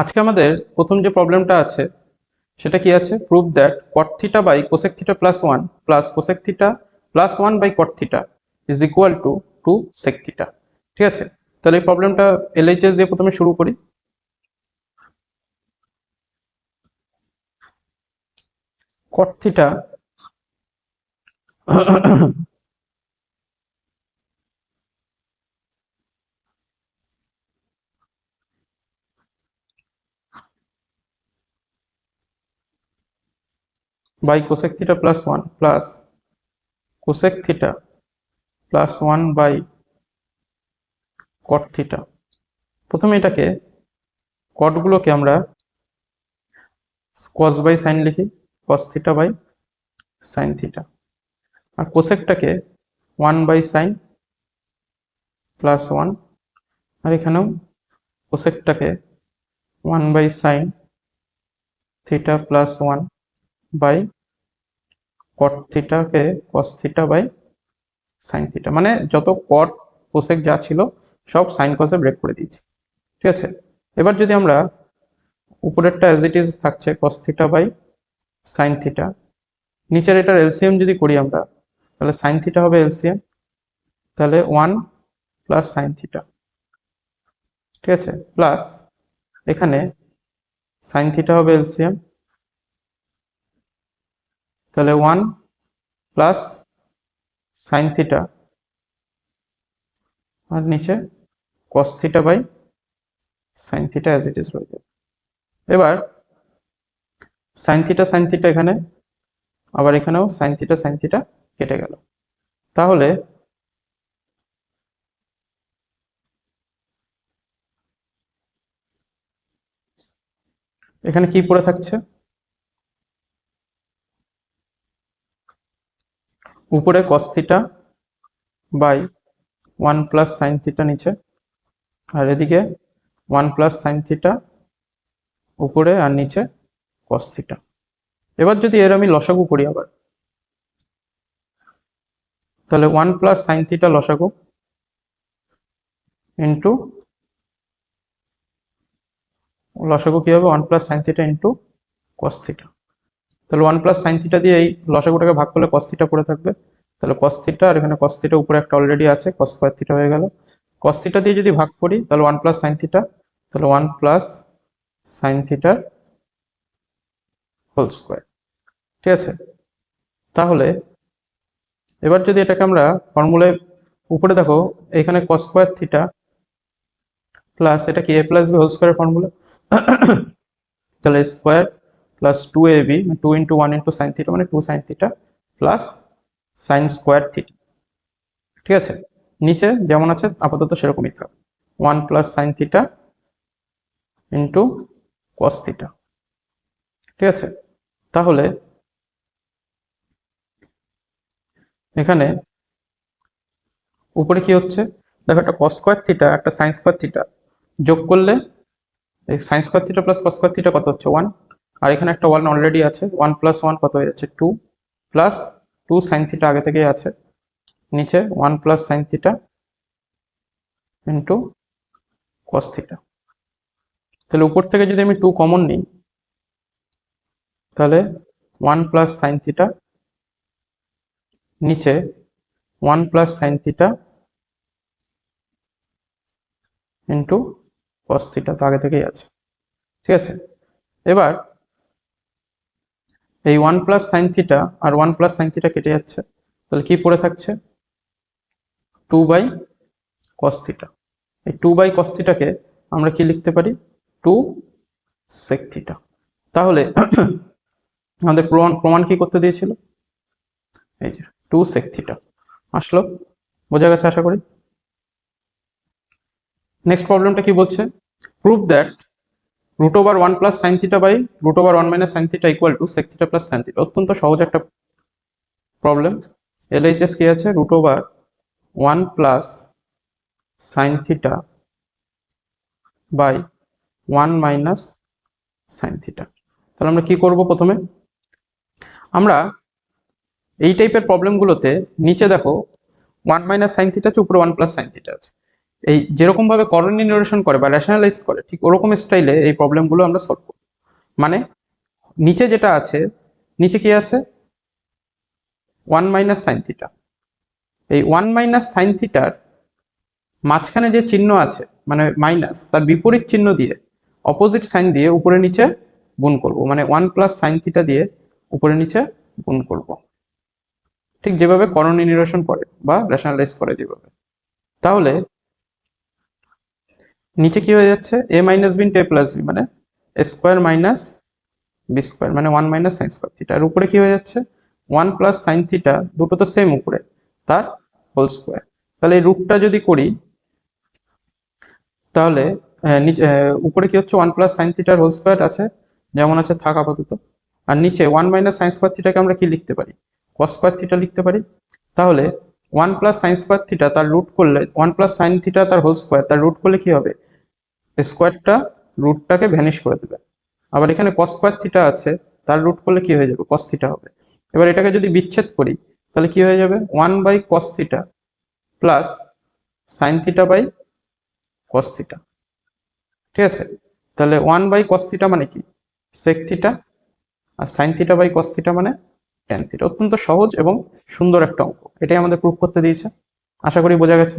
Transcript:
আজকে আমাদের প্রথম যে প্রবলেমটা আছে, সেটা কি আছে? Prove that cot theta by cosec theta plus one plus cosec theta plus one by cot theta is equal to two sec theta ঠিক আছে? তাহলে এই প্রবলেমটা এলএইচএস দিয়ে প্রথমে শুরু করি। Cot theta by cosec theta plus 1 plus cosec theta plus 1 by cot theta. প্রথমে এটাকে কটগুলোকে আমরা cos বাই সাইন লিখি, cos theta by sine theta R কোসেকটাকে one by sine plus one আর এখানেও কোসেকটাকে one by sine theta plus one by cot থিটাকে cos theta by sine theta মানে যত কট cosec যা ছিল, সব সাইন কসে ব্রেক করে দিয়েছি। ঠিক আছে? এবার যদি আমরা উপরেরটা অ্যাজ ইট ইজ থাকছে cos theta by sine theta নিচের এটার এলসিএম যদি করি আমরা, তাহলে সাইন থিটা হবে এলসিএম তাহলে ওয়ান প্লাস সাইন থিটা ঠিক আছে? প্লাস এখানে সাইন থিটা হবে এলসিএম তাহলে ওয়ান প্লাস সাইন থিটা আর নিচে cos theta by sine theta as it is রয়ে যাবে এবার সাইন থিটা সাইন থিটা এখানে, আবার এখানেও সাইন থিটা সাইন থিটা কেটে গেল। তাহলে এখানে কি পড়ে থাকছে? উপরে theta by one plus sine theta নিচে। আর এদিকে ওয়ান প্লাস সাইন থিটা উপরে আর নিচে থিটা এবার যদি এর আমি লসাগু করি আবার। তাহলে ওয়ান প্লাস সাইন থিটা লসাগু ইন্টু লসাগু কি হবে? One plus sine theta into theta তাহলে ওয়ান প্লাস সাইন থিটা দিয়ে এই লসাগুটাকে ভাগ করলে কস থিটা পড়ে থাকবে। তাহলে কস থিটা আর এখানে কস থিটা উপরে একটা অলরেডি আছে কস স্কোয়ার থিটা হয়ে গেল। কস থিটা দিয়ে যদি ভাগ করি, তাহলে ওয়ান প্লাস সাইন থিটা তাহলে ওয়ান প্লাস সাইন থিটার হোল স্কোয়ার ঠিক আছে? তাহলে এবার যদি এটাকে আমরা ফর্মুলায় উপরে দেখো, এখানে কস স্কোয়ার থিটা প্লাস এটা কি এ প্লাস বি হোল স্কোয়ারের ফর্মুলা তাহলে square plus two a b two into one into sine theta মানে two sine theta plus sine square theta ঠিক আছে? নিচে যেমন আছে, আপাতত সেরকমই থাক। One plus sine theta into cos theta ঠিক আছে? তাহলে এখানে উপরে কি হচ্ছে? দেখো একটা কস স্কোয়ার থিটা একটা সাইন স্কোয়ার থিটা যোগ করলে sine square theta plus cos square theta কত হচ্ছে? ওয়ান আর এখানে একটা ওয়ান অলরেডি আছে। ওয়ান প্লাস ওয়ান কত হয়ে যাচ্ছে? Two plus two sine theta আগে থেকেই আছে। নিচে one plus sine theta into cos theta তাহলে উপর থেকে যদি আমি টু কমন নিই, তাহলে ওয়ান প্লাস সাইন থিটা নিচে one plus sine theta into cos theta তো আগে থেকেই আছে। ঠিক আছে? এবার এই ওয়ান প্লাস সাইন থিটা আর ওয়ান প্লাস সাইন থিটা কেটে যাচ্ছে। তাহলে কি পড়ে থাকছে? টু বাই কস থিটা এই টু বাই কস থিটাকে আমরা কি লিখতে পারি? টু সেক থিটা তাহলে আমাদের প্রমাণ প্রমাণ কি করতে দিয়েছিল? এই যে টু সেক থিটা আসলো? বোঝা গেছে আশা করি? নেক্সট প্রবলেমটা কি বলছে? Prove that root over one plus sine theta by root over one minus sine theta equal to sec theta plus sine theta অত্যন্ত সহজ একটা প্রবলেম এলএইচএস কি আছে? Root over one plus sine theta by one minus sine theta তাহলে আমরা কি করব প্রথমে? আমরা এই টাইপের প্রবলেমগুলোতে নিচে দেখো ওয়ান মাইনাস সাইন থিটা আছে, উপরে ওয়ান প্লাস সাইন থিটা আছে। এই যেরকম ভাবে করণীয় নিরসন করে বা রেশনালাইজ করে, ঠিক ওরকম স্টাইলে এই প্রবলেমগুলো আমরা সলভ করব। মানে নিচে যেটা আছে, নিচে কি আছে? ওয়ান মাইনাস সাইন থিটা এই ওয়ান মাইনাস সাইন থিটার মাঝখানে যে চিহ্ন আছে মানে মাইনাস তার বিপরীত চিহ্ন দিয়ে অপোজিট সাইন দিয়ে উপরে নিচে গুণ করব। মানে ওয়ান প্লাস সাইন থিটা দিয়ে উপরে নিচে গুণ করব। ঠিক যেভাবে করণীয় নিরসন করে বা রেশনালাইজ করে যেভাবে। তাহলে নিচে কি হয়ে যাচ্ছে? A minus b in a plus b মানে স্কোয়ার মাইনাস বি স্কোয়ার মানে one minus sine square theta আর উপরে কি হয়ে যাচ্ছে? ওয়ান প্লাস সাইন থিটা দুটো তো সেম উপরে, তার হোল স্কোয়ার তাহলে এই রুটটা যদি করি, তাহলে নিচে উপরে কি হচ্ছে? ওয়ান প্লাস সাইন থিটার হোল স্কোয়ার আছে, যেমন আছে, থাক আপাতত। আর নিচে ওয়ান মাইনাস সাইন স্কোয়ার থিটাকে আমরা কি লিখতে পারি? কস স্কোয়ার থিটা লিখতে পারি। তাহলে one plus sine square theta তার রুট করলে ওয়ান প্লাস সাইন থিটা তার হোল স্কোয়ার তার রুট করলে কি হবে? স্কোয়ারটা রুটটাকে ভ্যানিশ করে দেবে। আবার এখানে কস স্কোয়ার থিটা আছে, তার রুট করলে কি হয়ে যাবে? কস থিটা হবে। এবার এটাকে যদি বিচ্ছেদ করি, তাহলে কি হয়ে যাবে? One by cos theta plus sine theta by cos theta ঠিক আছে? তাহলে ওয়ান বাই কস থিটা মানে কি? Sec theta R sine theta by cos theta মানে ট্যান থিটা অত্যন্ত সহজ এবং সুন্দর একটা অঙ্ক। এটাই আমাদের প্রুফ করতে দিয়েছে। আশা করি বোঝা গেছে।